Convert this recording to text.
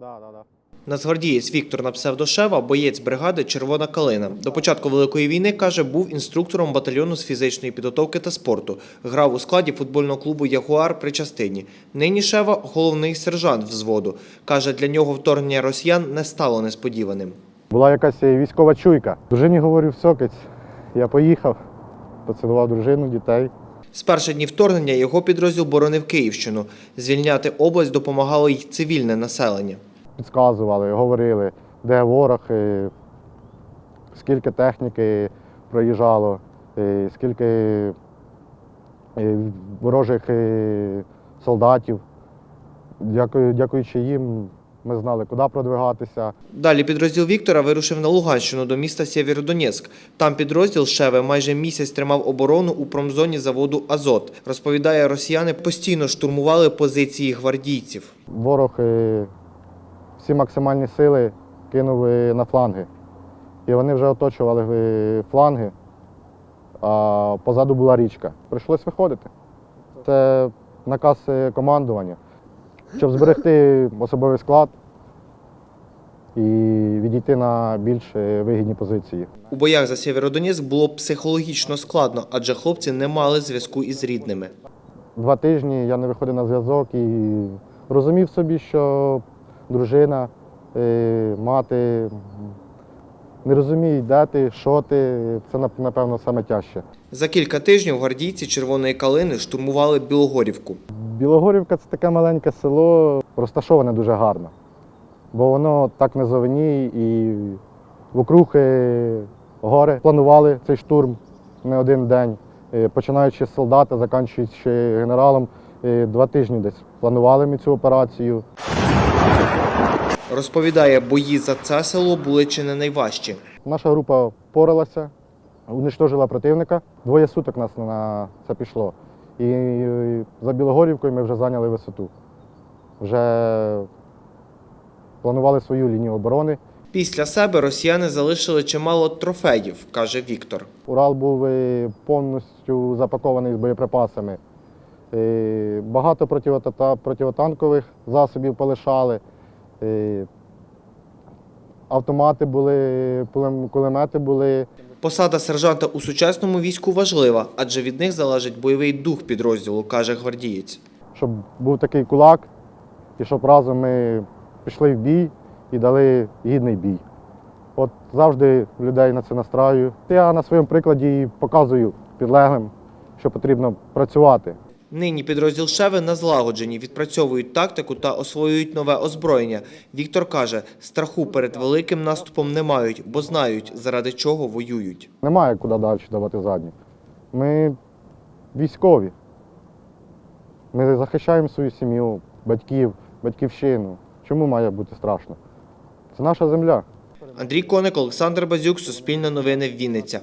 Да, да, да. Нацгвардієць Віктор на псевдошева, боєць бригади Червона калина. До початку Великої війни, каже, був інструктором батальйону з фізичної підготовки та спорту. Грав у складі футбольного клубу Ягуар при частині. Нині Шева головний сержант взводу. Каже, для нього вторгнення росіян не стало несподіваним. Була якась військова чуйка. Дружині говорив сокець. Я поїхав, поцілував дружину, дітей. З перших днів вторгнення його підрозділ боронив Київщину. Звільняти область допомагало й цивільне населення. Підказували, говорили, де ворог, скільки техніки проїжджало, скільки ворожих солдатів. Дякую, дякуючи їм, ми знали, куди продвигатися. Далі підрозділ Віктора вирушив на Луганщину до міста Сєвєродонецьк. Там підрозділ Шеви майже місяць тримав оборону у промзоні заводу Азот. Розповідає, росіяни постійно штурмували позиції гвардійців. Ворог всі максимальні сили кинув е, на фланги. І вони вже оточували е, фланги, а позаду була річка. Прийшлось виходити. Це наказ е, командування, щоб зберегти особовий склад і відійти на більш е, вигідні позиції. У боях за Сєвєродонецьк було психологічно складно, адже хлопці не мали зв'язку із рідними. Два тижні я не виходив на зв'язок і розумів собі, що дружина, е, мати не розуміють, де ти, що ти. Це напевно саме тяжче. За кілька тижнів гвардійці Червоної калини штурмували Білогорівку. Білогорівка це таке маленьке село, розташоване дуже гарно, бо воно так на зовні і вокруг е, гори. Планували цей штурм не один день, Е, починаючи з солдата, закінчуючи генералом. Е, Два тижні десь планували ми цю операцію. Розповідає, бої за це село були чи не найважчі. Наша група впоралася, уничтожила противника. Двоє суток нас на це пішло. І за Білогорівкою ми вже зайняли висоту. Вже планували свою лінію оборони. Після себе росіяни залишили чимало трофеїв, каже Віктор. Урал був е, повністю запакований з боєприпасами. Е, Багато противотанкових засобів полишали. Е, Автомати були, кулемети були. Посада сержанта у сучасному війську важлива, адже від них залежить бойовий дух підрозділу, каже гвардієць. щоб був такий кулак, і щоб разом ми пішли в бій і дали гідний бій. От завжди людей на це настраю. Я на своєму прикладі показую підлеглим, що потрібно працювати. Нині підрозділ Шеви на злагодженні, відпрацьовують тактику та освоюють нове озброєння. Віктор каже, страху перед великим наступом не мають, бо знають, заради чого воюють. Немає куди далі давати задню. Ми військові. Ми захищаємо свою сім'ю, батьків, батьківщину. Чому має бути страшно? Це наша земля. Андрій Коник, Олександр Базюк, Суспільне новини, Вінниця.